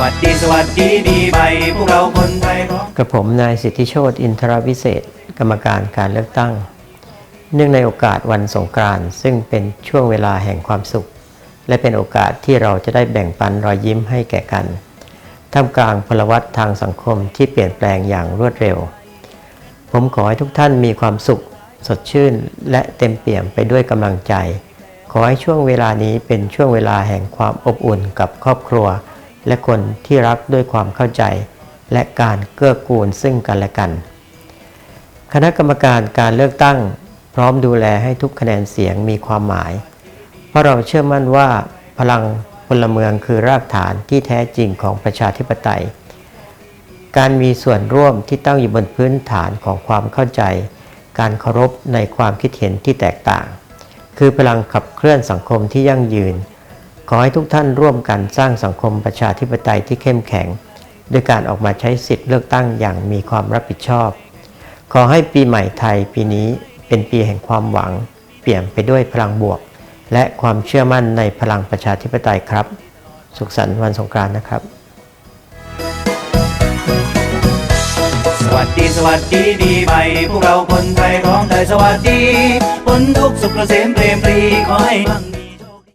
วัสดีสวัสดีปีใหม่พวกเราคนไทยร้องกระผมนายสิทธิโชติ อินทรวิเศษ กรรมการการเลือกตั้ง เนื่องในโอกาสวันสงกรานต์ซึ่งเป็นช่วงเวลาแห่งความสุข และเป็นโอกาสที่เราจะได้แบ่งปันรอยยิ้มให้แก่กันท่ามกลางพลวัตทางสังคมที่เปลี่ยนแปลงอย่างรวดเร็ว ผมขอให้ทุกท่านมีความสุข สดชื่น และเต็มเปี่ยมไปด้วยกำลังใจ ขอให้ช่วงเวลานี้เป็นช่วงเวลาแห่งความอบอุ่นกับครอบครัว และคนที่รักด้วยความเข้าใจ และการเกื้อกูลซึ่งกันและกัน คณะกรรมการการเลือกตั้ง พร้อมดูแลให้ทุกคะแนนเสียงมีความหมาย เพราะเราเชื่อมั่นว่าพลังพลเมืองคือรากฐานที่แท้จริงของประชาธิปไตย การมีส่วนร่วมที่ตั้งอยู่บนพื้นฐานของความเข้าใจ การเคารพในความคิดเห็นที่แตกต่าง คือพลังขับเคลื่อนสังคมที่ยั่งยืน ขอให้ทุกท่านร่วมกันสร้างสังคมประชาธิปไตยที่เข้มแข็งด้วยการออกมาใช้สิทธิ์เลือกตั้งอย่างมีความรับผิดชอบ ขอให้ปีใหม่ไทยปีนี้เป็นปีแห่งความหวัง เปลี่ยมไปด้วยพลังบวก และความเชื่อมั่นในพลังประชาธิปไตยครับ สุขสันต์วันสงกรานต์นะครับ สวัสดีสวัสดีปีใหม่พวกเราคนไทยร้องได้สวัสดีพ้นทุกสุขเกษมเปรมปรีขอให้มั่งมี